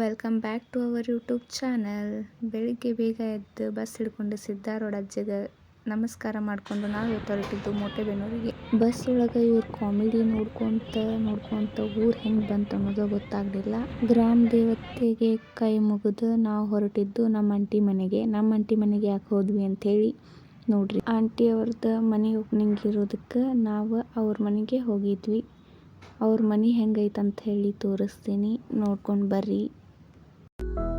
Welcome back to our YouTube channel ಬೆಳಿಗ್ಗೆ ಬೇಗ ಎದ್ದು ಬಸ್ ಹಿಡ್ಕೊಂಡು ಸಿದ್ದಾರೋಡ್ ಅಜ್ಜಗೆ ನಮಸ್ಕಾರ ಮಾಡಿಕೊಂಡು ನಾವು ಹೊರಟಿದ್ದು ಮೋಟೆಬೆನ್ನೂರಿಗೆ ಬಸ್ ಒಳಗೆ ಇವ್ರು ಕಾಮಿಡಿ ನೋಡ್ಕೊತ ನೋಡ್ಕೊತ ಊರು ಹೆಂಗೆ ಬಂತು ಅನ್ನೋದು ಗೊತ್ತಾಗಲಿಲ್ಲ. ಗ್ರಾಮ ದೇವತೆಗೆ ಕೈ ಮುಗಿದು ನಾವು ಹೊರಟಿದ್ದು ನಮ್ಮ ಆಂಟಿ ಮನೆಗೆ. ನಮ್ಮ ಆಂಟಿ ಮನೆಗೆ ಯಾಕೆ ಹೋದ್ವಿ ಅಂಥೇಳಿ ನೋಡ್ರಿ. ಆಂಟಿ ಅವ್ರದ್ದು ಮನೆ ಓಪನಿಂಗ್ ಇರೋದಕ್ಕೆ ನಾವು ಅವ್ರ ಮನೆಗೆ ಹೋಗಿದ್ವಿ. ಅವ್ರ ಮನೆ ಹೆಂಗೈತೆ ಅಂತ ಹೇಳಿ ತೋರಿಸ್ತೀನಿ. ನೋಡ್ಕೊಂಡು ಬರ್ರಿ. thank you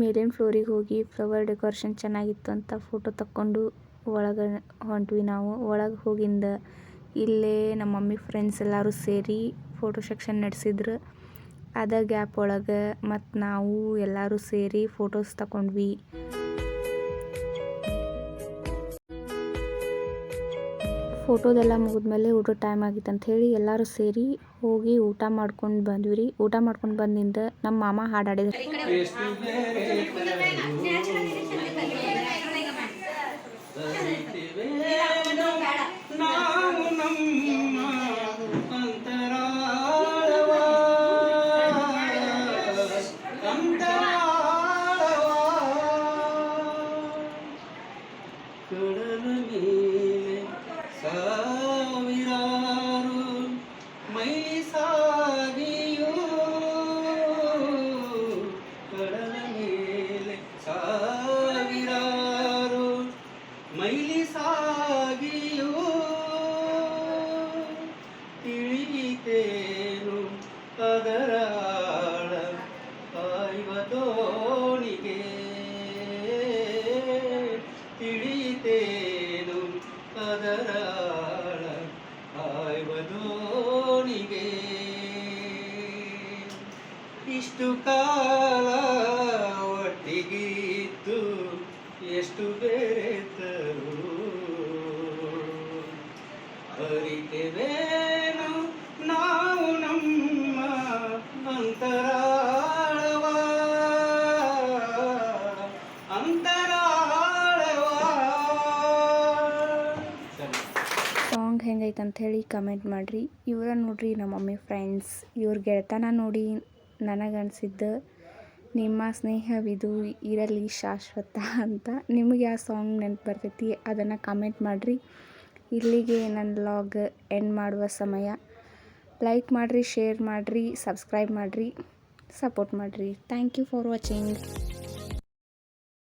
ಮೇಲಿನ ಫ್ಲೋರಿಗೆ ಹೋಗಿ ಫ್ಲವರ್ ಡೆಕೋರೇಷನ್ ಚೆನ್ನಾಗಿತ್ತು ಅಂತ ಫೋಟೋ ತಕ್ಕೊಂಡು ಒಳಗೆ ಹೊಂಟ್ವಿ ನಾವು. ಒಳಗೆ ಹೋಗಿಂದ ಇಲ್ಲೇ ನಮ್ಮ ಮಮ್ಮಿ ಫ್ರೆಂಡ್ಸ್ ಎಲ್ಲರೂ ಸೇರಿ ಫೋಟೋ ಸೆಕ್ಷನ್ ನಡೆಸಿದ್ರು. ಅದ ಗ್ಯಾಪ್ ಒಳಗೆ ಮತ್ತು ನಾವು ಎಲ್ಲರೂ ಸೇರಿ ಫೋಟೋಸ್ ತಗೊಂಡ್ವಿ ಫೋಟೋದೆಲ್ಲ ಮುಗಿದ್ಮೇಲೆ ಊಟ ಟೈಮ್ ಆಗಿತ್ತು ಅಂತ ಹೇಳಿ ಎಲ್ಲರೂ ಸೇರಿ ಹೋಗಿ ಊಟ ಮಾಡ್ಕೊಂಡು ಬಂದ್ವಿ. ರೀ ಊಟ ಮಾಡ್ಕೊಂಡು ಬಂದಿಂದ ನಮ್ಮ ಮಾಮ ಹಾಡಾಡಿದ್ರು. ಸಾವಿರಾರು ಮೈ ಸಾಗಿಯೋ ಕಡಲ ಮೇಲೆ ಸಾವಿರಾರು ಮೈಲಿ ಸಾಗಿಯೋ ತಿಳಿಯಿತೇನು ಅದರ ಆಳ ತಿಳಿಯಿತೇನು ಅದರ ದೋಣಿಗೆ ಇಷ್ಟು ಕಾಲ ಒಟ್ಟಿಗಿತ್ತು ಎಷ್ಟು ಬೆರೆತರು? ಅರಿತೆವೇನು? ನಾವು ನಮ್ಮ ಅಂತರಾಳವ ಅಂತ ಹೇಳಿ ಕಮೆಂಟ್ ಮಾಡಿರಿ. ಇವರ ನೋಡ್ರಿ ನಮ್ಮ ಮಮ್ಮಿ ಫ್ರೆಂಡ್ಸ್ ಇವ್ರ ಗೆಳೆತನ ನೋಡಿ ನನಗನ್ಸಿದ್ದು, ನಿಮ್ಮ ಸ್ನೇಹವಿದು ಇರಲಿ ಶಾಶ್ವತ ಅಂತ ನಿಮಗೆ ಯಾವ ಸಾಂಗ್ ನೆನಪು ಬರ್ತೈತಿ, ಅದನ್ನು ಕಮೆಂಟ್ ಮಾಡಿರಿ. ಇಲ್ಲಿಗೆ ನನ್ನ ಲಾಗ್ ಎಂಡ್ ಮಾಡುವ ಸಮಯ. ಲೈಕ್ ಮಾಡಿರಿ ಶೇರ್ ಮಾಡಿರಿ ಸಬ್ಸ್ಕ್ರೈಬ್ ಮಾಡಿರಿ ಸಪೋರ್ಟ್ ಮಾಡಿರಿ. Thank you for watching